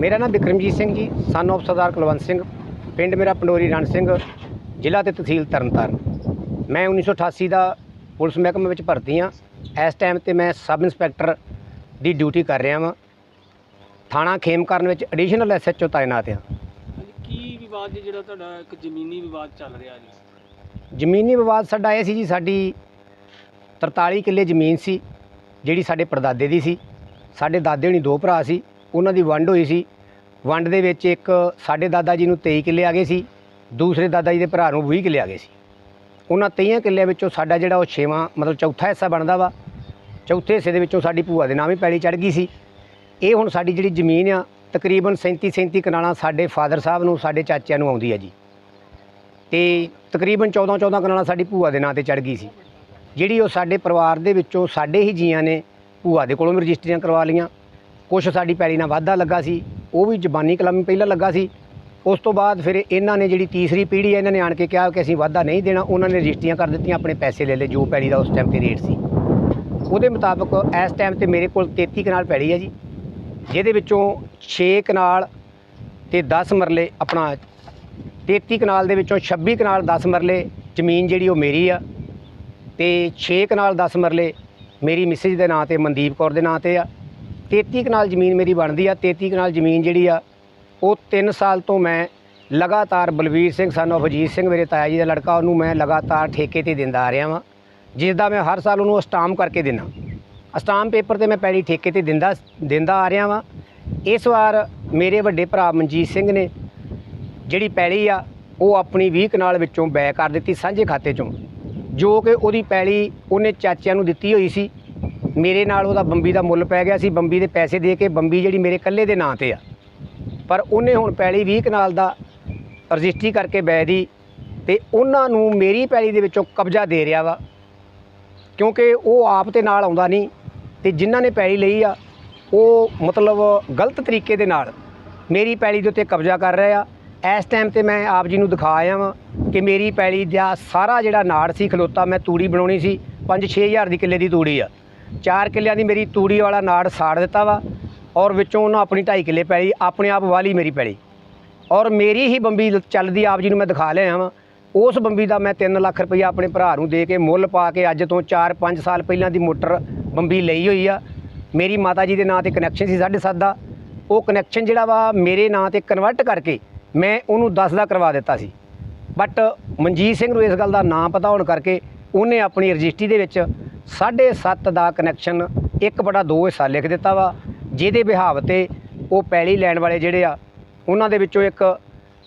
ਮੇਰਾ ਨਾਮ ਬਿਕਰਮਜੀਤ ਸਿੰਘ ਜੀ ਸਨ of ਸਰਦਾਰ ਕੁਲਵੰਤ ਸਿੰਘ ਪਿੰਡ ਮੇਰਾ ਪੰਡੋਰੀ ਰਣ ਸਿੰਘ ਜ਼ਿਲ੍ਹਾ ਤੇ ਤਹਿਸੀਲ ਤਰਨਤਾਰਨ। ਮੈਂ 1988 ਦਾ ਪੁਲਿਸ ਮਹਿਕਮੇ ਵਿੱਚ ਭਰਤੀ ਹਾਂ। ਇਸ ਟਾਈਮ ਤੇ ਮੈਂ ਸਬ ਇੰਸਪੈਕਟਰ ਦੀ ਡਿਊਟੀ ਕਰ ਰਿਹਾ ਹਾਂ ਥਾਣਾ ਖੇਮਕਰਨ ਵਿੱਚ ਐਡੀਸ਼ਨਲ ਐਸਐਚਓ ਤਾਇਨਾਤ ਹਾਂ। ਕੀ ਵਿਵਾਦ ਜੀ ਜਿਹੜਾ ਤੁਹਾਡਾ ਇੱਕ ਜ਼ਮੀਨੀ ਵਿਵਾਦ ਚੱਲ ਰਿਹਾ ਜੀ? ਜ਼ਮੀਨੀ ਵਿਵਾਦ ਸਾਡਾ ਇਹ ਸੀ ਜੀ ਸਾਡੀ 43 ਕਿੱਲੇ ਜ਼ਮੀਨ ਸੀ ਜਿਹੜੀ ਸਾਡੇ ਪਰਦਾਦੇ ਦੀ ਸੀ। ਸਾਡੇ ਦਾਦੇ ਹੁਣੀ ਦੋ ਭਰਾ ਸੀ। ਉਹਨਾਂ ਦੀ ਵੰਡ ਹੋਈ ਸੀ। ਵੰਡ ਦੇ ਵਿੱਚ ਇੱਕ ਸਾਡੇ ਦਾਦਾ ਜੀ ਨੂੰ 23 ਕਿੱਲੇ ਆ ਗਏ ਸੀ, ਦੂਸਰੇ ਦਾਦਾ ਜੀ ਦੇ ਭਰਾ ਨੂੰ 20 ਕਿੱਲੇ ਆ ਗਏ ਸੀ। ਉਹਨਾਂ 23 ਕਿੱਲਿਆਂ ਵਿੱਚੋਂ ਸਾਡਾ ਜਿਹੜਾ ਉਹ ਛੇਵਾਂ, ਮਤਲਬ ਚੌਥਾ ਹਿੱਸਾ ਬਣਦਾ ਵਾ, ਚੌਥੇ ਹਿੱਸੇ ਦੇ ਵਿੱਚੋਂ ਸਾਡੀ ਭੂਆ ਦੇ ਨਾਮ ਹੀ ਪੈਲੀ ਚੜ ਗਈ ਸੀ। ਇਹ ਹੁਣ ਸਾਡੀ ਜਿਹੜੀ ਜ਼ਮੀਨ ਆ, ਤਕਰੀਬਨ 37 37 ਕਨਾਲਾਂ ਸਾਡੇ ਫਾਦਰ ਸਾਹਿਬ ਨੂੰ, ਸਾਡੇ ਚਾਚਿਆਂ ਨੂੰ ਆਉਂਦੀ ਹੈ ਜੀ। ਤੇ ਤਕਰੀਬਨ 14 14 ਕਨਾਲਾਂ ਸਾਡੀ ਭੂਆ ਦੇ ਨਾਂ ਤੇ ਚੜ ਗਈ ਸੀ। ਜਿਹੜੀ ਉਹ ਸਾਡੇ ਪਰਿਵਾਰ ਦੇ ਵਿੱਚੋਂ ਸਾਡੇ ਹੀ ਜੀਆਂ ਨੇ ਭੂਆ ਦੇ ਕੋਲੋਂ ਵੀ ਰਜਿਸਟਰੀਆਂ ਕਰਵਾ ਲਈਆਂ। ਕੁਛ ਸਾਡੀ ਪੈਲੀ ਨਾਲ ਵਾਧਾ ਲੱਗਾ ਸੀ, ਉਹ ਵੀ ਜ਼ਬਾਨੀ ਕਲਮ ਪਹਿਲਾਂ ਲੱਗਾ ਸੀ। ਉਸ ਤੋਂ ਬਾਅਦ ਫਿਰ ਇਹਨਾਂ ਨੇ ਜਿਹੜੀ ਤੀਸਰੀ ਪੀੜ੍ਹੀ ਹੈ, ਇਹਨਾਂ ਨੇ ਆਣ ਕੇ ਕਿਹਾ ਕਿ ਅਸੀਂ ਵਾਧਾ ਨਹੀਂ ਦੇਣਾ, ਉਹਨਾਂ ਨੇ ਰਜਿਸਟਰੀਆਂ ਕਰ ਦਿੱਤੀਆਂ, ਆਪਣੇ ਪੈਸੇ ਲੈ ਲਏ, ਜੋ ਪੈਲੀ ਦਾ ਉਸ ਟਾਈਮ ਤੇ ਰੇਟ ਸੀ। ਉਹਦੇ ਮੁਤਾਬਕ ਇਸ ਟਾਈਮ ਤੇ ਮੇਰੇ ਕੋਲ 33 ਕਨਾਲ ਪੈਲੀ ਹੈ ਜੀ, ਜਿਹਦੇ ਵਿੱਚੋਂ 6 ਕਨਾਲ ਤੇ 10 ਮਰਲੇ ਆਪਣਾ 33 ਕਨਾਲ ਦੇ ਵਿੱਚੋਂ 26 ਕਨਾਲ 10 ਮਰਲੇ ਜ਼ਮੀਨ ਜਿਹੜੀ ਉਹ ਮੇਰੀ ਆ ਤੇ 6 ਕਨਾਲ 10 ਮਰਲੇ ਮੇਰੀ ਮਿਸਿਸ ਦੇ ਨਾਂ ਤੇ ਮਨਦੀਪ ਕੌਰ ਦੇ ਨਾਂ ਤੇ ਆ। 33 ਕਨਾਲ ਜ਼ਮੀਨ ਮੇਰੀ ਬਣਦੀ ਆ 33 ਕਨਾਲ ਜ਼ਮੀਨ ਜਿਹੜੀ ਆ, ਉਹ 3 ਸਾਲ ਤੋਂ ਮੈਂ ਲਗਾਤਾਰ ਬਲਵੀਰ ਸਿੰਘ ਸਨ of ਅਜੀਤ ਸਿੰਘ ਮੇਰੇ ਤਾਇਆ ਜੀ ਦਾ ਲੜਕਾ, ਉਹਨੂੰ ਮੈਂ ਲਗਾਤਾਰ ਠੇਕੇ ਤੇ ਦਿੰਦਾ ਆ ਰਿਹਾ ਵਾਂ ਜਿਸ ਦਾ ਮੈਂ ਹਰ ਸਾਲ ਉਹਨੂੰ ਸਟਾਂਪ ਕਰਕੇ ਦਿੰਦਾ। ਸਟਾਂਪ ਪੇਪਰ ਤੇ ਮੈਂ ਪੈੜੀ ਠੇਕੇ ਤੇ ਦਿੰਦਾ ਦਿੰਦਾ ਆ ਰਿਹਾ ਵਾਂ। ਇਸ ਵਾਰ ਮੇਰੇ ਵੱਡੇ ਭਰਾ ਮਨਜੀਤ ਸਿੰਘ ਨੇ ਜਿਹੜੀ ਪੈਲੀ ਆ, ਉਹ ਆਪਣੀ 20 ਕਨਾਲ ਵਿੱਚੋਂ ਬੈ ਕਰ ਦਿੱਤੀ, ਸਾਂਝੇ ਖਾਤੇ ਚੋਂ, ਜੋ ਕਿ ਉਹਦੀ ਪੈਲੀ ਉਹਨੇ ਚਾਚਿਆਂ ਨੂੰ ਦਿੱਤੀ ਹੋਈ ਸੀ। ਮੇਰੇ ਨਾਲ ਉਹਦਾ ਬੰਬੀ ਦਾ ਮੁੱਲ ਪੈ ਗਿਆ ਸੀ, ਬੰਬੀ ਦੇ ਪੈਸੇ ਦੇ ਕੇ ਬੰਬੀ ਜਿਹੜੀ ਮੇਰੇ ਇਕੱਲੇ ਦੇ ਨਾਂ ਤੇ ਆ। ਪਰ ਉਹਨੇ ਹੁਣ ਪੈਲੀ 20 ਕਨਾਲ ਦਾ ਰਜਿਸਟਰੀ ਕਰਕੇ ਬੈ ਦੀ ਤੇ ਉਹਨਾਂ ਨੂੰ ਮੇਰੀ ਪੈਲੀ ਦੇ ਵਿੱਚੋਂ ਕਬਜ਼ਾ ਦੇ ਰਿਹਾ ਵਾ। ਕਿਉਂਕਿ ਉਹ ਆਪ ਤੇ ਨਾਲ ਆਉਂਦਾ ਨਹੀਂ ਤੇ ਜਿਨ੍ਹਾਂ ਨੇ ਪੈਲੀ ਲਈ ਆ, ਉਹ ਮਤਲਬ ਗਲਤ ਤਰੀਕੇ ਦੇ ਨਾਲ ਮੇਰੀ ਪੈਲੀ ਦੇ ਉੱਤੇ ਕਬਜ਼ਾ ਕਰ ਰਿਹਾ ਆ। ਇਸ ਟਾਈਮ ਤੇ ਮੈਂ ਆਪ ਜੀ ਨੂੰ ਦਿਖਾ ਆਇਆ ਵਾਂ ਕਿ ਮੇਰੀ ਪੈਲੀ ਦਾ ਸਾਰਾ ਜਿਹੜਾ ਨਾੜ ਸੀ, ਖਲੋਤਾ ਮੈਂ ਤੂੜੀ ਬਣਾਉਣੀ ਸੀ 5-6000 ਦੀ ਕਿੱਲੇ ਦੀ ਤੂੜੀ ਆ। 4 ਕਿੱਲਿਆਂ ਦੀ ਮੇਰੀ ਤੂੜੀ ਵਾਲਾ ਨਾੜ ਸਾੜ ਦਿੱਤਾ ਵਾ ਔਰ ਵਿੱਚੋਂ ਉਹਨਾਂ ਆਪਣੀ 2.5 ਕਿੱਲੇ ਪੈਲੀ ਆਪਣੇ ਆਪ ਵਾਲੀ ਮੇਰੀ ਪੈਲੀ ਔਰ ਮੇਰੀ ਹੀ ਬੰਬੀ ਚੱਲਦੀ ਆਪ ਜੀ ਨੂੰ ਮੈਂ ਦਿਖਾ ਲਿਆ ਵਾਂ। ਉਸ ਬੰਬੀ ਦਾ ਮੈਂ 3 ਲੱਖ ਰੁਪਈਆ ਆਪਣੇ ਭਰਾ ਨੂੰ ਦੇ ਕੇ ਮੁੱਲ ਪਾ ਕੇ ਅੱਜ ਤੋਂ 4-5 ਸਾਲ ਪਹਿਲਾਂ ਦੀ ਮੋਟਰ ਬੰਬੀ ਲਈ ਹੋਈ ਆ। ਮੇਰੀ ਮਾਤਾ ਜੀ ਦੇ ਨਾਂ ਤੇ ਕਨੈਕਸ਼ਨ ਸੀ 7.5 ਦਾ। ਉਹ ਕਨੈਕਸ਼ਨ ਜਿਹੜਾ ਵਾ ਮੇਰੇ ਨਾਂ ਤੇ ਕਨਵਰਟ ਕਰਕੇ ਮੈਂ ਉਹਨੂੰ 10 ਦਾ ਕਰਵਾ ਦਿੱਤਾ ਸੀ। ਬਟ ਮਨਜੀਤ ਸਿੰਘ ਨੂੰ ਇਸ ਗੱਲ ਦਾ ਨਾਂ ਪਤਾ ਹੋਣ ਕਰਕੇ ਉਹਨੇ ਆਪਣੀ ਰਜਿਸਟਰੀ ਦੇ ਵਿੱਚ 7.5 ਦਾ ਕਨੈਕਸ਼ਨ 1/2 ਹਿੱਸਾ ਲਿਖ ਦਿੱਤਾ ਵਾ, ਜਿਹਦੇ ਵਿਹਾਵ ਤੇ ਉਹ ਪੈਲੀ ਲੈਣ ਵਾਲੇ ਜਿਹੜੇ ਆ, ਉਹਨਾਂ ਦੇ ਵਿੱਚੋਂ ਇੱਕ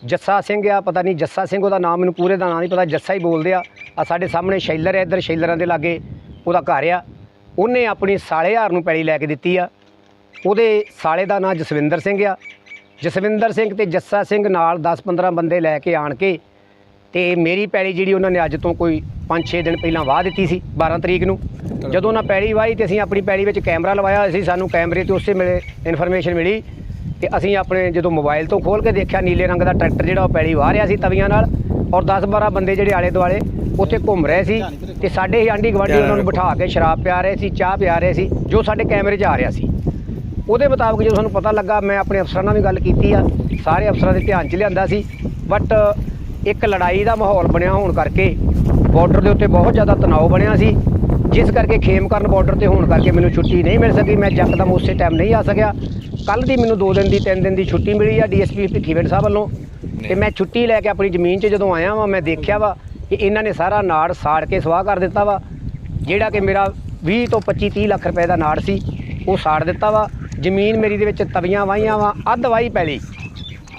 ਜੱਸਾ ਸਿੰਘ ਆ, ਪਤਾ ਨਹੀਂ ਜੱਸਾ ਸਿੰਘ ਉਹਦਾ ਨਾਮ ਮੈਨੂੰ ਪੂਰੇ ਦਾ ਨਾਂ ਨਹੀਂ ਪਤਾ, ਜੱਸਾ ਹੀ ਬੋਲਦੇ ਆ। ਆ ਸਾਡੇ ਸਾਹਮਣੇ ਸ਼ੈਲਰ ਹੈ ਇੱਧਰ ਸ਼ੈਲਰਾਂ ਦੇ ਲਾਗੇ ਉਹਦਾ ਘਰ ਆ। ਉਹਨੇ ਆਪਣੀ ਸਾਲੇ ਹਾਰ ਨੂੰ ਪੈਲੀ ਲੈ ਕੇ ਦਿੱਤੀ ਆ। ਉਹਦੇ ਸਾਲੇ ਦਾ ਨਾਂ ਜਸਵਿੰਦਰ ਸਿੰਘ ਆ। ਜਸਵਿੰਦਰ ਸਿੰਘ ਤੇ ਜੱਸਾ ਸਿੰਘ ਨਾਲ 10-15 ਬੰਦੇ ਲੈ ਕੇ ਆਣ ਕੇ ਤੇ ਮੇਰੀ ਪੈਲੀ ਜਿਹੜੀ ਉਹਨਾਂ ਨੇ ਅੱਜ ਤੋਂ ਕੋਈ 5-6 ਦਿਨ ਪਹਿਲਾਂ ਵਾਹ ਦਿੱਤੀ ਸੀ 12 ਤਰੀਕ ਨੂੰ। ਜਦੋਂ ਉਹਨਾਂ ਪੈਲੀ ਵਾਹੀ ਤੇ ਅਸੀਂ ਆਪਣੀ ਪੈਲੀ ਵਿੱਚ ਕੈਮਰਾ ਲਵਾਇਆ ਸੀ ਸਾਨੂੰ ਕੈਮਰੇ ਤੇ ਉਸੇ ਮਿਲੇ ਇਨਫੋਰਮੇਸ਼ਨ ਮਿਲੀ ਤੇ ਅਸੀਂ ਆਪਣੇ ਜਦੋਂ ਮੋਬਾਈਲ ਤੋਂ ਖੋਲ ਕੇ ਦੇਖਿਆ ਨੀਲੇ ਰੰਗ ਦਾ ਟਰੈਕਟਰ ਜਿਹੜਾ ਉਹ ਪੈਲੀ ਵਾਹ ਰਿਹਾ ਸੀ ਤਵੀਆਂ ਨਾਲ ਔਰ 10-12 ਬੰਦੇ ਜਿਹੜੇ ਆਲੇ ਦੁਆਲੇ ਉੱਥੇ ਘੁੰਮ ਰਹੇ ਸੀ ਤੇ ਸਾਡੇ ਹੀ ਆਂਢੀ ਗੁਆਂਢੀ ਉਹਨਾਂ ਨੂੰ ਬਿਠਾ ਕੇ ਸ਼ਰਾਬ ਪਿਆ ਰਹੇ ਸੀ ਚਾਹ ਪਿਆ ਰਹੇ ਸੀ ਜੋ ਸਾਡੇ ਕੈਮਰੇ 'ਚ ਆ ਰਿਹਾ ਸੀ। ਉਹਦੇ ਮੁਤਾਬਕ ਜਦੋਂ ਸਾਨੂੰ ਪਤਾ ਲੱਗਾ ਮੈਂ ਆਪਣੇ ਅਫਸਰਾਂ ਨਾਲ ਵੀ ਗੱਲ ਕੀਤੀ ਆ ਸਾਰੇ ਅਫਸਰਾਂ ਦੇ ਧਿਆਨ 'ਚ ਲਿਆਂਦਾ ਸੀ ਬਟ ਇੱਕ ਲੜਾਈ ਦਾ ਮਾਹੌਲ ਬਣਿਆ ਹੋਣ ਕਰਕੇ ਬਾਰਡਰ ਦੇ ਉੱਤੇ ਬਹੁਤ ਜ਼ਿਆਦਾ ਤਣਾਅ ਬਣਿਆ ਸੀ। ਜਿਸ ਕਰਕੇ ਖੇਮਕਰਨ ਬਾਰਡਰ ਤੇ ਹੋਣ ਕਰਕੇ ਮੈਨੂੰ ਛੁੱਟੀ ਨਹੀਂ ਮਿਲ ਸਕੀ। ਮੈਂ ਯਕਦਮ ਉਸੇ ਟਾਈਮ ਨਹੀਂ ਆ ਸਕਿਆ। ਕੱਲ ਦੀ ਮੈਨੂੰ 2 ਦਿਨ ਦੀ 3 ਦਿਨ ਦੀ ਛੁੱਟੀ ਮਿਲੀ ਆ ਡੀਐਸਪੀ ਭਿੱਖੀਵਿੰਡ ਸਾਹਿਬ ਵੱਲੋਂ। ਤੇ ਮੈਂ ਛੁੱਟੀ ਲੈ ਕੇ ਆਪਣੀ ਜ਼ਮੀਨ 'ਚ ਜਦੋਂ ਆਇਆ ਵਾਂ, ਮੈਂ ਦੇਖਿਆ ਵਾ ਕਿ ਇਹਨਾਂ ਨੇ ਸਾਰਾ ਨਾੜ ਸਾੜ ਕੇ ਸਵਾਹ ਕਰ ਦਿੱਤਾ ਵਾ। ਜਿਹੜਾ ਕਿ ਮੇਰਾ 20 ਤੋਂ 25 30 ਲੱਖ ਰੁਪਏ ਦਾ ਨਾੜ ਸੀ, ਉਹ ਸਾੜ ਦਿੱਤਾ ਵਾ। ਜ਼ਮੀਨ ਮੇਰੀ ਦੇ ਵਿੱਚ ਤਵੀਆਂ ਵਾਹੀਆਂ ਵਾ, ਅੱਧ ਵਾਹੀ ਪੈਲੀ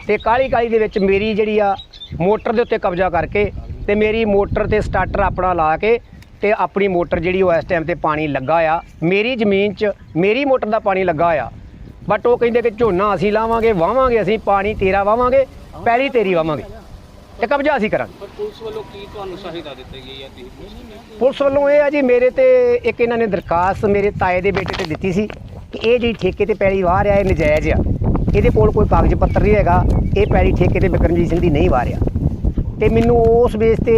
ਤੇ ਕਾਲੀ ਕਾਲੀ ਦੇ ਵਿੱਚ ਮੇਰੀ ਜਿਹੜੀ ਆ ਮੋਟਰ ਦੇ ਉੱਤੇ ਕਬਜ਼ਾ ਕਰਕੇ ਤੇ ਮੇਰੀ ਮੋਟਰ ਤੇ ਸਟਾਰਟਰ ਆਪਣਾ ਲਾ ਕੇ ਤੇ ਆਪਣੀ ਮੋਟਰ ਜਿਹੜੀ ਉਹ ਇਸ ਟਾਈਮ ਤੇ ਪਾਣੀ ਲੱਗਾ ਆ। ਮੇਰੀ ਜ਼ਮੀਨ 'ਚ ਮੇਰੀ ਮੋਟਰ ਦਾ ਪਾਣੀ ਲੱਗਾ ਆ। ਬਟ ਉਹ ਕਹਿੰਦੇ ਕਿ ਝੋਨਾ ਅਸੀਂ ਲਾਵਾਂਗੇ ਵਾਵਾਂਗੇ ਅਸੀਂ ਪਾਣੀ ਤੇਰਾ ਵਾਵਾਂਗੇ ਪੈਲੀ ਤੇਰੀ ਵਾਵਾਂਗੇ। ਤੇ ਕਬਜ਼ਾ ਅਸੀਂ ਕਰਾਂਗੇ। ਪਰ ਪੁਲਿਸ ਵੱਲੋਂ ਕੀ ਤੁਹਾਨੂੰ ਸਹਾਇਤਾ ਦਿੱਤੀ ਗਈ ਹੈ? ਪੁਲਿਸ ਵੱਲੋਂ ਇਹ ਆ ਜੀ ਮੇਰੇ ਤੇ ਇੱਕ ਇਹਨਾਂ ਨੇ ਦਰਖਾਸਤ ਮੇਰੇ ਤਾਏ ਦੇ ਬੇਟੇ ਤੇ ਦਿੱਤੀ ਸੀ ਕਿ ਇਹ ਜਿਹੜੀ ਠੇਕੇ ਤੇ ਪੈਲੀ ਵਾਹ ਰਿਹਾ ਇਹ ਨਜਾਇਜ਼ ਆ। ਇਹਦੇ ਕੋਲ ਕੋਈ ਕਾਗਜ਼ ਪੱਤਰ ਨਹੀਂ ਹੈਗਾ ਇਹ ਪੈਲੀ ਠੇਕੇ ਤੇ ਬਿਕਰਮਜੀਤ ਸਿੰਘ ਦੀ ਨਹੀਂ ਵਾਹ ਰਿਹਾ। ਤੇ ਮੈਨੂੰ ਉਸ ਬੇਸ ਤੇ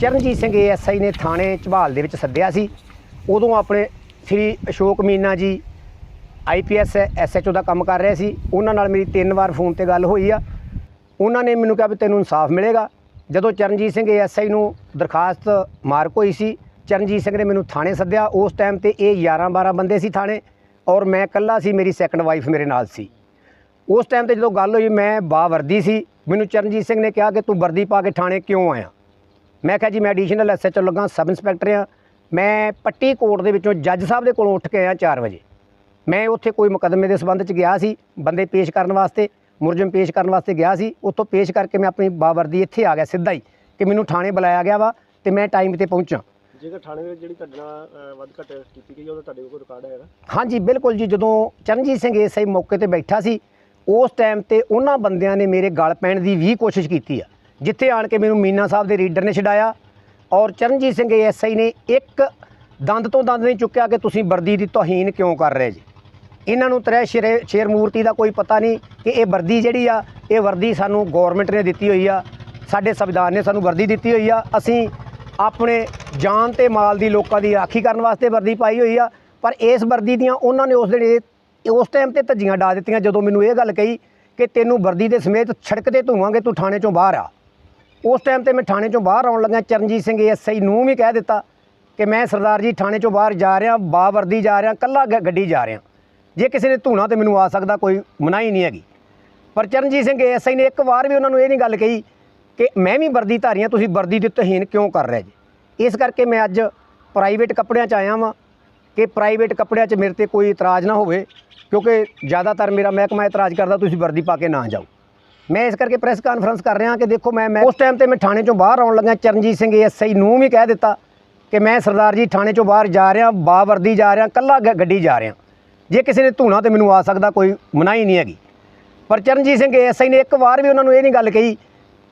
ਚਰਨਜੀਤ ਸਿੰਘ ਐਸਆਈ ਨੇ ਥਾਣੇ ਝਬਾਲ ਦੇ ਵਿੱਚ ਸੱਦਿਆ ਸੀ। ਉਦੋਂ ਆਪਣੇ ਸ੍ਰੀ ਅਸ਼ੋਕ ਮੀਨਾ ਜੀ ਆਈਪੀਐਸ ਐਸਐਚਓ ਦਾ ਕੰਮ ਕਰ ਰਿਹਾ ਸੀ। ਉਹਨਾਂ ਨਾਲ ਮੇਰੀ ਤਿੰਨ ਵਾਰ ਫੋਨ ਤੇ ਗੱਲ ਹੋਈ ਆ। ਉਹਨਾਂ ਨੇ ਮੈਨੂੰ ਕਿਹਾ ਵੀ ਤੈਨੂੰ ਇਨਸਾਫ ਮਿਲੇਗਾ। ਜਦੋਂ ਚਰਨਜੀਤ ਸਿੰਘ ਐਸਆਈ ਨੂੰ ਦਰਖਾਸਤ ਮਾਰਕ ਹੋਈ ਸੀ, ਚਰਨਜੀਤ ਸਿੰਘ ਨੇ ਮੈਨੂੰ ਥਾਣੇ ਸੱਦਿਆ। ਉਸ ਟਾਈਮ ਤੇ ਇਹ 11 12 ਬੰਦੇ ਸੀ ਥਾਣੇ ਔਰ ਮੈਂ ਇਕੱਲਾ ਸੀ, ਮੇਰੀ ਸੈਕੰਡ ਵਾਈਫ ਮੇਰੇ ਨਾਲ ਸੀ। ਉਸ ਟਾਈਮ ਤੇ ਜਦੋਂ ਗੱਲ ਹੋਈ ਮੈਂ ਬਾਵਰਦੀ ਸੀ। ਮੈਨੂੰ ਚਰਨਜੀਤ ਸਿੰਘ ਨੇ ਕਿਹਾ ਕਿ ਤੂੰ ਵਰਦੀ ਪਾ ਕੇ ਥਾਣੇ ਕਿਉਂ ਆਇਆ? ਮੈਂ ਕਿਹਾ ਜੀ ਮੈਂ ਐਡੀਸ਼ਨਲ ਐਸਐਚਓ ਲੱਗਾ ਸਬ ਇੰਸਪੈਕਟਰ ਆ। ਮੈਂ ਪੱਟੀ ਕੋਰਟ ਦੇ ਵਿੱਚੋਂ ਜੱਜ ਸਾਹਿਬ ਦੇ ਕੋਲੋਂ ਉੱਠ ਕੇ ਆਇਆ 4 ਵਜੇ। ਮੈਂ ਉੱਥੇ ਕੋਈ ਮੁਕੱਦਮੇ ਦੇ ਸੰਬੰਧ ਚ ਗਿਆ ਸੀ ਬੰਦੇ ਪੇਸ਼ ਕਰਨ ਵਾਸਤੇ ਮੁਰਜਮ ਪੇਸ਼ ਕਰਨ ਵਾਸਤੇ ਗਿਆ ਸੀ। ਉੱਥੋਂ ਪੇਸ਼ ਕਰਕੇ ਮੈਂ ਆਪਣੀ ਬਾਵਰਦੀ ਇੱਥੇ ਆ ਗਿਆ ਸਿੱਧਾ ਹੀ ਕਿ ਮੈਨੂੰ ਥਾਣੇ ਬੁਲਾਇਆ ਗਿਆ ਵਾ ਤੇ ਮੈਂ ਟਾਈਮ ਤੇ ਪਹੁੰਚਾਂ। ਜੇਕਰ ਥਾਣੇ ਵਿੱਚ ਜਿਹੜੀ ਅਹ, ਵੱਧ ਘੱਟ ਕੀਤੀ ਗਈ ਉਹਦਾ ਤੁਹਾਡੇ ਕੋਲ ਰਿਕਾਰਡ ਹੈਗਾ? ਹਾਂਜੀ ਬਿਲਕੁਲ ਜੀ। ਜਦੋਂ ਚਰਨਜੀਤ ਸਿੰਘ ਐਸਆਈ ਮੌਕੇ ਤੇ ਬੈਠਾ ਸੀ ਉਸ ਟਾਈਮ ਤੇ ਉਹਨਾਂ ਬੰਦਿਆਂ ਨੇ ਮੇਰੇ ਗਲ ਪੈਣ ਦੀ ਵੀ ਕੋਸ਼ਿਸ਼ ਕੀਤੀ ਆ। ਜਿੱਥੇ ਆਣ ਕੇ ਮੈਨੂੰ ਮੀਨਾ ਸਾਹਿਬ ਦੇ ਰੀਡਰ ਨੇ ਛਡਾਇਆ ਔਰ ਚਰਨਜੀਤ ਸਿੰਘ ਐਸਆਈ ਨੇ ਇੱਕ ਦੰਦ ਤੋਂ ਦੰਦ ਨਹੀਂ ਚੁੱਕਿਆ ਕਿ ਤੁਸੀਂ ਵਰਦੀ ਦੀ ਤੋਹੀਨ ਕਿਉਂ ਕਰ ਰਹੇ ਜੀ? ਇਹਨਾਂ ਨੂੰ ਤ੍ਰੈ ਸ਼ੇਰੇ, ਸ਼ੇਰ ਮੂਰਤੀ ਦਾ ਕੋਈ ਪਤਾ ਨਹੀਂ ਕਿ ਇਹ ਵਰਦੀ ਜਿਹੜੀ ਆ, ਇਹ ਵਰਦੀ ਸਾਨੂੰ ਗਵਰਨਮੈਂਟ ਨੇ ਦਿੱਤੀ ਹੋਈ ਆ, ਸਾਡੇ ਸੰਵਿਧਾਨ ਨੇ ਸਾਨੂੰ ਵਰਦੀ ਦਿੱਤੀ ਹੋਈ ਆ। ਅਸੀਂ ਆਪਣੇ ਜਾਨ ਤੇ ਮਾਲ ਦੀ ਲੋਕਾਂ ਦੀ ਰਾਖੀ ਕਰਨ ਵਾਸਤੇ ਵਰਦੀ ਪਾਈ ਹੋਈ ਆ, ਪਰ ਇਸ ਵਰਦੀ ਦੀਆਂ ਉਹਨਾਂ ਨੇ ਉਸ ਦਿਨ ਇਹ ਉਸ ਟਾਈਮ ਤੇ ਧੱਜੀਆਂ ਡਾ ਦਿੱਤੀਆਂ ਜਦੋਂ ਮੈਨੂੰ ਇਹ ਗੱਲ ਕਹੀ ਕਿ ਤੈਨੂੰ ਵਰਦੀ ਦੇ ਸਮੇਤ ਸੜਕ ਤੇ ਧੂਵਾਂਗੇ, ਤੂੰ ਥਾਣੇ ਚੋਂ ਬਾਹਰ ਆ। ਉਸ ਟਾਈਮ ਤੇ ਮੈਂ ਥਾਣੇ ਚੋਂ ਬਾਹਰ ਆਉਣ ਲੱਗਾ ਚਰਨਜੀਤ ਸਿੰਘ ਐਸਆਈ ਨੂੰ ਵੀ ਕਹਿ ਦਿੱਤਾ ਕਿ ਮੈਂ ਸਰਦਾਰ ਜੀ ਥਾਣੇ ਚੋਂ ਬਾਹਰ ਜਾ ਰਿਹਾ, ਬਾ ਵਰਦੀ ਜਾ ਰਿਹਾ, ਕੱਲਾ ਗੱਡੀ ਜਾ ਰਿਹਾ। ਜੇ ਕਿਸੇ ਨੇ ਧੂਣਾ ਤੇ ਮੈਨੂੰ ਆ ਸਕਦਾ, ਕੋਈ ਮਨਾਹੀ ਨਹੀਂ ਹੈਗੀ। ਪਰ ਚਰਨਜੀਤ ਸਿੰਘ ਐਸਆਈ ਨੇ ਇੱਕ ਵਾਰ ਵੀ ਉਹਨਾਂ ਨੂੰ ਇਹ ਨਹੀਂ ਗੱਲ ਕਹੀ ਕਿ ਮੈਂ ਵੀ ਵਰਦੀ ਧਾਰੀਆਂ, ਤੁਸੀਂ ਵਰਦੀ ਦੀ ਤਹੀਨ ਕਿਉਂ ਕਰ ਰਹੇ ਜੀ? ਇਸ ਕਰਕੇ ਮੈਂ ਅੱਜ ਪ੍ਰਾਈਵੇਟ ਕੱਪੜਿਆਂ 'ਚ ਆਇਆ ਵਾਂ ਕਿ ਪ੍ਰਾਈਵੇਟ ਕੱਪੜਿਆਂ 'ਚ ਮੇਰੇ ਤੇ ਕੋਈ ਇਤਰਾਜ਼ ਨਾ ਹੋਵੇ। ਕਿਉਂਕਿ ਜ਼ਿਆਦਾਤਰ ਮੇਰਾ ਮਹਿਕਮਾ ਇਤਰਾਜ਼ ਕਰਦਾ ਤੁਸੀਂ ਵਰਦੀ ਪਾ ਕੇ ਨਾ ਜਾਓ। ਮੈਂ ਇਸ ਕਰਕੇ ਪ੍ਰੈਸ ਕਾਨਫਰੰਸ ਕਰ ਰਿਹਾ ਕਿ ਦੇਖੋ ਮੈਂ ਮੈਂ ਉਸ ਟਾਈਮ ਤੇ ਮੈਂ ਥਾਣੇ ਚੋਂ ਬਾਹਰ ਆਉਣ ਲੱਗਾ ਚਰਨਜੀਤ ਸਿੰਘ ਐਸਆਈ ਨੂੰ ਵੀ ਕਹਿ ਦਿੱਤਾ ਕਿ ਮੈਂ ਸਰਦਾਰ ਜੀ ਥਾਣੇ ਚੋਂ ਬਾਹਰ ਜਾ ਰਿਹਾ, ਬਾਵਰਦੀ ਜਾ ਰਿਹਾ ਕੱਲਾ ਗੱਡੀ ਜਾ ਰਿਹਾ। ਜੇ ਕਿਸੇ ਨੇ ਧੂਣਾ ਤੇ ਮੈਨੂੰ ਆ ਸਕਦਾ, ਕੋਈ ਮਨਾਹੀ ਨਹੀਂ ਹੈਗੀ। ਪਰ ਚਰਨਜੀਤ ਸਿੰਘ ਐਸਆਈ ਨੇ ਇੱਕ ਵਾਰ ਵੀ ਉਹਨਾਂ ਨੂੰ ਇਹ ਨਹੀਂ ਗੱਲ ਕਹੀ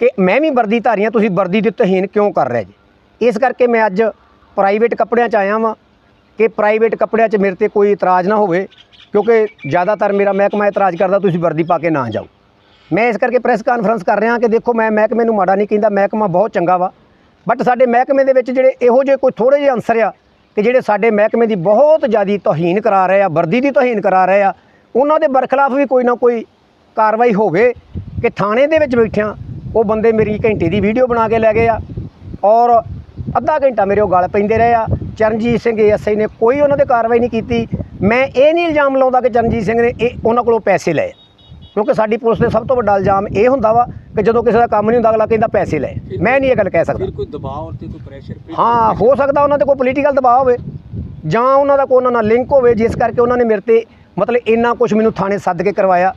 ਕਿ ਮੈਂ ਵੀ ਵਰਦੀ ਧਾਰੀਆਂ, ਤੁਸੀਂ ਵਰਦੀ ਦੀ ਤਹੀਨ ਕਿਉਂ ਕਰ ਰਹੇ ਜੀ? ਇਸ ਕਰਕੇ ਮੈਂ ਅੱਜ ਪ੍ਰਾਈਵੇਟ ਕੱਪੜਿਆਂ 'ਚ ਆਇਆ ਵਾਂ ਕਿ ਪ੍ਰਾਈਵੇਟ ਕੱਪੜਿਆਂ 'ਚ ਮੇਰੇ ਤੇ ਕੋਈ ਇਤਰਾਜ਼ ਨਾ ਹੋਵੇ। ਕਿਉਂਕਿ ਜ਼ਿਆਦਾਤਰ ਮੇਰਾ ਮਹਿਕਮਾ ਇਤਰਾਜ਼ ਕਰਦਾ ਤੁਸੀਂ ਵਰਦੀ ਪਾ ਕੇ ਨਾ ਜਾਓ। ਮੈਂ ਇਸ ਕਰਕੇ ਪ੍ਰੈਸ ਕਾਨਫਰੰਸ ਕਰ ਰਿਹਾ ਕਿ ਦੇਖੋ ਮੈਂ ਮਹਿਕਮੇ ਨੂੰ ਮਾੜਾ ਨਹੀਂ ਕਹਿੰਦਾ, ਮਹਿਕਮਾ ਬਹੁਤ ਚੰਗਾ ਵਾ। ਬਟ ਸਾਡੇ ਮਹਿਕਮੇ ਦੇ ਵਿੱਚ ਜਿਹੜੇ ਇਹੋ ਜਿਹੇ ਕੋਈ ਥੋੜੇ ਜਿਹੇ ਅੰਸਰ ਆ ਕਿ ਜਿਹੜੇ ਸਾਡੇ ਮਹਿਕਮੇ ਦੀ ਬਹੁਤ ਜ਼ਿਆਦੀ ਤੋਹੀਨ ਕਰਾ ਰਹੇ ਆ, ਵਰਦੀ ਦੀ ਤੋਹੀਨ ਕਰਾ ਰਹੇ ਆ, ਉਹਨਾਂ ਦੇ ਬਰਖਲਾਫ ਵੀ ਕੋਈ ਨਾ ਕੋਈ ਕਾਰਵਾਈ ਹੋਵੇ ਕਿ ਥਾਣੇ ਦੇ ਵਿੱਚ ਬੈਠਿਆਂ ਉਹ ਬੰਦੇ ਮੇਰੀ ਘੰਟੇ ਦੀ ਵੀਡੀਓ ਬਣਾ ਕੇ ਲੈ ਗਏ ਆ ਔਰ ਅੱਧਾ ਘੰਟਾ ਮੇਰੇ ਉਹ ਗਲ ਪੈਂਦੇ ਰਹੇ ਆ। ਚਰਨਜੀਤ ਸਿੰਘ ਐਸਆਈ ਨੇ ਕੋਈ ਉਹਨਾਂ ਤੇ ਕਾਰਵਾਈ ਨਹੀਂ ਕੀਤੀ। ਮੈਂ ਇਹ ਨਹੀਂ ਇਲਜ਼ਾਮ ਲਾਉਂਦਾ ਕਿ ਚਰਨਜੀਤ ਸਿੰਘ ਨੇ ਇਹ ਉਹਨਾਂ ਕੋਲੋਂ ਪੈਸੇ ਲਏ। ਕਿਉਂਕਿ ਸਾਡੀ ਪੁਲਿਸ ਦੇ ਸਭ ਤੋਂ ਵੱਡਾ ਇਲਜ਼ਾਮ ਇਹ ਹੁੰਦਾ ਵਾ ਕਿ ਜਦੋਂ ਕਿਸੇ ਦਾ ਕੰਮ ਨਹੀਂ ਹੁੰਦਾ ਅਗਲਾ ਕਹਿੰਦਾ ਪੈਸੇ ਲਏ। ਮੈਂ ਨਹੀਂ ਇਹ ਗੱਲ ਕਹਿ ਸਕਦਾ। ਫਿਰ ਕੋਈ ਦਬਾਅ ਤੇ ਕੋਈ ਪ੍ਰੈਸ਼ਰ ਹਾਂ ਹੋ ਸਕਦਾ ਉਹਨਾਂ ਤੇ ਕੋਈ ਪੋਲੀਟੀਕਲ ਦਬਾਅ ਹੋਵੇ। ਜਾਂ ਉਹਨਾਂ ਦਾ ਕੋਈ ਉਹਨਾਂ ਨਾਲ ਲਿੰਕ ਹੋਵੇ ਜਿਸ ਕਰਕੇ ਉਹਨਾਂ ਨੇ ਮੇਰੇ ਤੇ ਮਤਲਬ ਇੰਨਾ ਕੁਝ ਮੈਨੂੰ ਥਾਣੇ ਸੱਦ ਕੇ ਕਰਵਾਇਆ।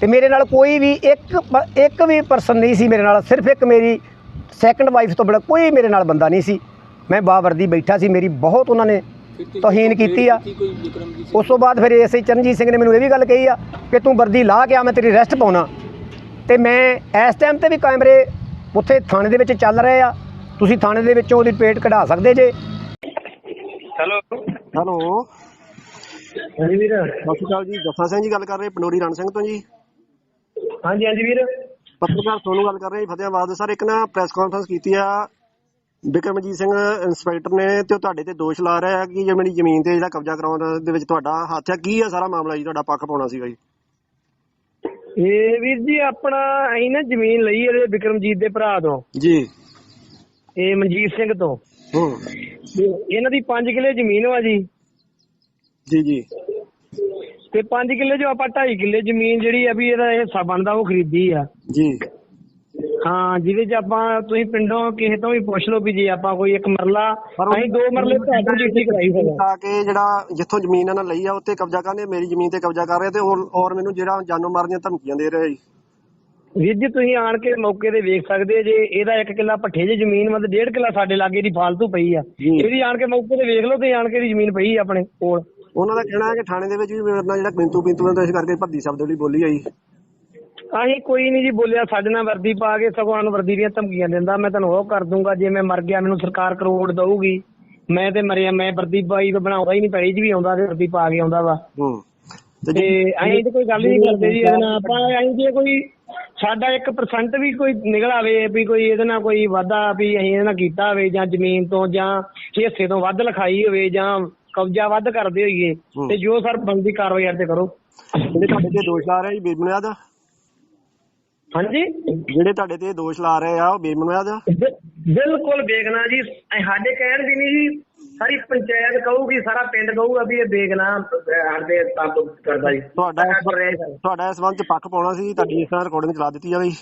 ਤੇ ਮੇਰੇ ਨਾਲ ਕੋਈ ਵੀ ਇੱਕ ਇੱਕ ਵੀ ਪਰਸਨ ਨਹੀਂ ਸੀ ਮੇਰੇ ਨਾਲ ਸਿਰਫ ਇੱਕ ਮੇਰੀ ਸੈਕੰਡ ਵਾਈਫ ਤੋਂ ਬੜਾ ਕੋਈ ਮੇਰੇ ਨਾਲ ਬੰਦਾ ਨਹੀਂ ਸੀ। ਮੈਂ ਬਾਵਰਦੀ ਬੈਠਾ ਸੀ ਮੇਰੀ ਬਹੁਤ ਉਹਨਾਂ ਨੇ ਤੋਹੀਨ ਕੀਤੀ ਆ। ਉਸ ਤੋਂ ਬਾਅਦ ਫਿਰ ਐਸਆਈ ਚਰਨਜੀਤ ਸਿੰਘ ਨੇ ਮੈਨੂੰ ਇਹ ਵੀ ਗੱਲ ਕਹੀ ਆ ਕਿ ਤੂੰ ਵਰਦੀ ਲਾ ਕੇ ਆ ਮੈਂ ਤੇਰੀ ਰੈਸਟ ਪਾਉਣਾ। ਤੇ ਮੈਂ ਇਸ ਟਾਈਮ ਤੇ ਵੀ ਕੈਮਰੇ ਉੱਥੇ ਥਾਣੇ ਦੇ ਵਿੱਚ ਚੱਲ ਰਹੇ ਆ। ਤੁਸੀਂ ਥਾਣੇ ਦੇ ਵਿੱਚੋਂ ਉਹਦੀ ਪੇਟ ਕਢਾ ਸਕਦੇ ਜੇ। ਹੈਲੋ। ਹਾਂਜੀ ਵੀਰ। ਸਤਿ ਸ਼੍ਰੀ ਅਕਾਲ ਜੀ। ਜੱਫਾ ਸਿੰਘ ਜੀ ਗੱਲ ਕਰ ਰਹੇ ਪਨੋਰੀ ਰਣ ਸਿੰਘ ਤੋਂ ਜੀ। ਹਾਂਜੀ ਹਾਂਜੀ ਵੀਰ। ਪੱਤਰਕਾਰ ਸੋਨੂੰ ਗੱਲ ਕਰ ਰਹੇ ਜੀ ਫਤਿਆਬਾਦ ਦੇ ਸਰ ਇੱਕ ਨਾ ਪ੍ਰੈਸ ਕਾਨਫਰੰਸ ਕੀਤੀ ਆ ਬਿਕਰਮਜੀਤ ਸਿੰਘ ਇੰਸਪੈਕਟਰ ਨੇ ਤੇ ਉਹ ਤੁਹਾਡੇ ਤੇ ਦੋਸ਼ ਲਾ ਰਿਹਾ ਕਿ ਜੇ ਮੇਰੀ ਜ਼ਮੀਨ ਤੇ ਜਿਹੜਾ ਕਬਜ਼ਾ ਕਰਾਉਣ ਦੇ ਵਿੱਚ ਤੁਹਾਡਾ ਹੱਥ ਆ ਕੀ ਆ ਸਾਰਾ ਮਾਮਲਾ ਜੀ ਤੁਹਾਡਾ ਪੱਖ ਪਾਉਣਾ ਸੀਗਾ ਜੀ? ਇਹ ਵੀਰ ਜੀ ਆਪਣਾ ਅਸੀਂ ਨਾ ਜ਼ਮੀਨ ਲਈ ਇਹਦੇ ਵਿਕਰਮਜੀਤ ਦੇ ਭਰਾ ਤੋਂ। ਜੀ। ਇਹ ਮਨਜੀਤ ਸਿੰਘ ਤੋਂ। ਹੂੰ। ਤੇ ਇਹਨਾਂ ਦੀ 5 ਕਿੱਲੇ ਜ਼ਮੀਨ ਵਾ ਜੀ। ਜੀ ਜੀ। ਤੇ 5 ਕਿੱਲੇ ਜੋ ਆਪਾਂ 2.5 ਕਿੱਲੇ ਜ਼ਮੀਨ ਜਿਹੜੀ ਆ ਵੀ ਇਹਦਾ ਹਿੱਸਾ ਬਣਦਾ ਉਹ ਖਰੀਦੀ ਆ। ਜੀ। ਹਾਂ ਜਿਹਦੇ ਚ ਆਪਾਂ ਤੁਸੀਂ ਪਿੰਡੋਂ ਕਿਸੇ ਤੋਂ ਵੀ ਪੁੱਛ ਲਓ ਵੀ ਜੇ ਆਪਾਂ ਕੋਈ ਇੱਕ ਮਰਲਾ ਅਸੀਂ ਦੋ ਮਰਲੇ ਤੁਹਾਡੇ ਰਜਿਸਟਰੀ ਕਰਾਈ ਹੋਇਆ ਤਾਂ ਕਿ ਜਿਹੜਾ ਜਿੱਥੋਂ ਜ਼ਮੀਨ ਇਹਨਾਂ ਲਈ ਆ ਉੱਤੇ ਕਬਜ਼ਾ ਕਰਨੇ ਮੇਰੀ ਜ਼ਮੀਨ ਤੇ ਕਬਜ਼ਾ ਕਰ ਰਹੇ ਤੇ ਹੋਰ ਔਰ ਮੈਨੂੰ ਜਿਹੜਾ ਜਾਨੋਂ ਮਾਰਨ ਦੀਆਂ ਧਮਕੀਆਂ ਦੇ ਰਿਹਾ ਜੀ ਵੀਰ ਜੀ ਤੁਸੀਂ ਆਣ ਕੇ ਮੌਕੇ ਤੇ ਵੇਖ ਸਕਦੇ ਜੇ ਇਹਦਾ ਇੱਕ ਕਿੱਲਾ ਪੱਠੇ 'ਚ ਜ਼ਮੀਨ ਮਤਲਬ ਡੇਢ ਕਿੱਲਾ ਸਾਡੇ ਲਾਗੇ ਦੀ ਫਾਲਤੂ ਪਈ ਆ। ਜੀ। ਇਹਦੀ ਆਣ ਕੇ ਮੌਕੇ ਤੇ ਵੇਖ ਲਓ ਤੇ ਆਣ ਕੇ ਇਹਦੀ ਜ਼ਮੀਨ ਪਈ ਆਪਣੇ ਕੋਲ। ਉਹਨਾਂ ਦਾ ਕਹਿਣਾ ਹੈ ਕਿ ਥਾਣੇ ਦੇ ਵਿੱਚ ਵੀ ਮੇਰੇ ਨਾਲ ਜਿਹੜਾ ਪਿੰਤੂ ਪਿੰਤੂ ਤਾਂ ਇਸ ਕਰਕੇ ਭੱਦੀ ਸ਼ਬਦ ਜਿਹੜੀ ਬੋਲੀ ਆਈ। ਅਸੀਂ ਕੋਈ ਨਹੀਂ ਜੀ ਬੋਲਿਆ ਸਾਡੇ ਨਾਲ ਵਰਦੀ ਪਾ ਕੇ ਸਗੋਂ ਸਾਨੂੰ ਵਰਦੀ ਦੀਆਂ ਧਮਕੀਆਂ ਦਿੰਦਾ ਮੈਂ ਤੁਹਾਨੂੰ ਉਹ ਕਰ ਦੂੰਗਾ ਜੇ ਮੈਂ ਮਰ ਗਿਆ ਮੈਨੂੰ ਸਰਕਾਰ ਕਰੋੜ ਦਊਗੀ। ਮੈਂ ਤੇ ਮਰਿਆ ਮੈਂ ਵਰਦੀ ਪਾਈ ਤੋਂ ਬਣਾਉਂਦਾ ਹੀ ਨਹੀਂ ਪੈਜ ਵੀ ਆਉਂਦਾ ਤੇ ਵਰਦੀ ਪਾ ਕੇ ਆਉਂਦਾ ਵਾ। ਤੇ ਤੇ ਅਸੀਂ ਤੇ ਕੋਈ ਗੱਲ ਨਹੀਂ ਕਰਦੇ ਜੀ ਇਹਦੇ ਨਾਲ ਆਪਾਂ ਅਸੀਂ ਜੇ ਕੋਈ ਸਾਡਾ 1% ਵੀ ਕੋਈ ਨਿਕਲ ਆਵੇ ਵੀ ਕੋਈ ਇਹਦੇ ਨਾਲ ਕੋਈ ਵਾਧਾ ਵੀ ਅਸੀਂ ਇਹਦੇ ਨਾਲ ਕੀਤਾ ਹੋਵੇ ਜਾਂ ਜ਼ਮੀਨ ਤੋਂ ਜਾਂ ਹਿੱਸੇ ਤੋਂ ਵੱਧ ਲਿਖਾਈ ਹੋਵੇ ਜਾਂ ਕਬਜ਼ਾ ਵੱਧ ਕਰਦੇ ਹੋਈਏ। ਤੇ ਜੋ ਸਰ ਬੰਦੀ ਕਾਰਵਾਈ ਕਰਦੇ ਕਰੋ। ਜਿਹੜੇ ਤੁਹਾਡੇ ਤੇ ਦੋਸ਼ ਲਾ ਰਹੇ ਜੀ ਬੇਬੁਨਿਆਦ। ਹਾਂਜੀ? ਜਿਹੜੇ ਤੁਹਾਡੇ ਤੇ ਦੋਸ਼ ਲਾ ਰਹੇ ਆ ਉਹ ਬੇਬੁਨਿਆਦ ਆ ਬਿ- ਬਿਲਕੁਲ ਬੇਗਨਾ ਜੀ। ਇਹ ਸਾਡੇ ਕਹਿਣ ਦੀ ਨਹੀਂ ਜੀ ਸਾਰੀ ਪੰਚਾਇਤ ਕਹੂਗੀ ਸਾਰਾ ਪਿੰਡ ਕਹੂਗਾ ਵੀ ਇਹ ਬੇਗਨਾ ਸਾਡੇ ਤਾਬ ਕਰਦਾ ਜੀ। ਤੁਹਾਡਾ ਇਸ- ਸਰ ਤੁਹਾਡਾ ਇਸ ਸੰਬੰਧ ਚ ਪੱਖ ਪਾਉਣਾ ਸੀ ਤੁਹਾਡੀ ਇਸ ਤਰ੍ਹਾਂ ਰਿਕਾਰਡਿੰਗ ਚਲਾ ਦਿੱਤੀ ਜਾਵੇ। ਜੀ।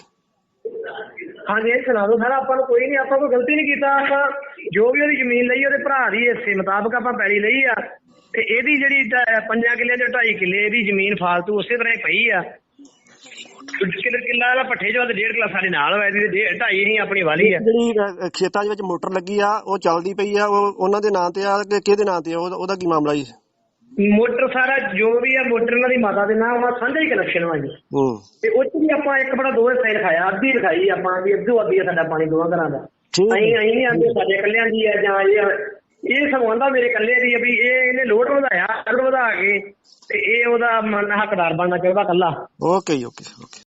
ਹਾਂਜੀ ਇਹ ਸੁਣਾ ਦਿਓ ਸਰ ਆਪਾਂ ਨੂੰ ਕੋਈ ਨਹੀਂ ਆਪਾਂ ਕੋਈ ਗਲਤੀ ਨਹੀਂ ਕੀਤਾ ਆਪਾਂ ਜੋ ਵੀ ਉਹਦੀ ਜ਼ਮੀਨ ਲਈ ਉਹਦੇ ਭਰਾ ਦੀ ਹਿੱਸੇ ਮੁਤਾਬਕ ਆਪਾਂ ਪੈਲੀ ਲਈ ਆ। ਤੇ ਇਹਦੀ ਜਿਹੜੀ ਢਾ- ਪੰਜਾਂ ਕਿੱਲਿਆਂ ਚੋਂ ਢਾਈ ਕਿੱਲੇ ਇਹਦੀ ਜ਼ਮੀਨ ਫਾਲਤੂ ਉਸੇ ਤਰ੍ਹਾਂ ਹੀ ਪਈ ਆ। ਕਿੱਲੇ ਕਿੱਲਾ ਵਾਲਾ ਪੱਠੇ ਚੋਂ ਤੇ ਡੇਢ ਕਿੱਲਾ ਸਾਡੇ ਨਾਲ ਹੋਇਆ ਇਹਦੀ ਤੇ ਡੇ- ਢਾਈ ਹੀ ਆਪਣੀ ਵਾਲੀ ਆ। ਜਿਹੜੀ ਖੇਤਾਂ ਦੇ ਵਿੱਚ ਮੋਟਰ ਲੱਗੀ ਆ ਉਹ ਚੱਲਦੀ ਪਈ ਆ ਉਹ ਉਹਨਾਂ ਦੇ ਨਾਂ ਤੇ ਆ ਕਿ ਕਿਹਦੇ ਨਾਂ ਤੇ ਆ? ਉਹਦਾ ਉਹਦਾ ਕੀ ਮਾਮਲਾ ਜੀ? ਮੋਟਰ ਸਾਰਾ ਜੋ ਵੀ ਆ ਮੋਟਰ ਇਹਨਾਂ ਦੀ ਮਾਤਾ ਦੇ ਨਾਮ ਆ ਸਾਂਝਾ ਹੀ ਕਨੈਕਸ਼ਨ ਵਾ ਜੀ। ਹੂੰ। ਤੇ ਉਹ 'ਚ ਵੀ ਆਪਾਂ ਇੱਕ ਬੜਾ ਦੋਵੇਂ ਸਾਈਡ ਲਿਖਾਇਆ ਅੱਧੀ ਲਿਖਾਈ ਆਪਾਂ ਵੀ ਅੱਧੋ ਅੱਧੀ ਆ ਸਾਡਾ ਪਾਣੀ ਦੋਵਾਂ ਘਰਾਂ ਦਾ। ਠੀਕ ਅਸੀਂ ਅਸੀਂ ਨਹੀਂ ਆਂਦੇ ਸਾਡੇ ਇਕੱਲਿਆਂ ਦੀ ਆ ਜਾਂ ਇਹ ਇਹ ਸਗੋਂਦਾ ਮੇਰੇ ਇਕੱਲੇ ਦੀ ਆ ਵੀ ਇਹ ਇਹਨੇ ਲੋਡ ਵਧਾਇਆ ਲੋਡ ਵਧਾ ਕੇ ਤੇ ਇਹ ਉਹਦਾ ਮਨ ਹੱਕਦਾਰ ਬਣਨਾ ਚਾਹੁੰਦਾ ਇਕੱਲਾ। ਓਕੇ ਜੀ ਓਕੇ ਓਕੇ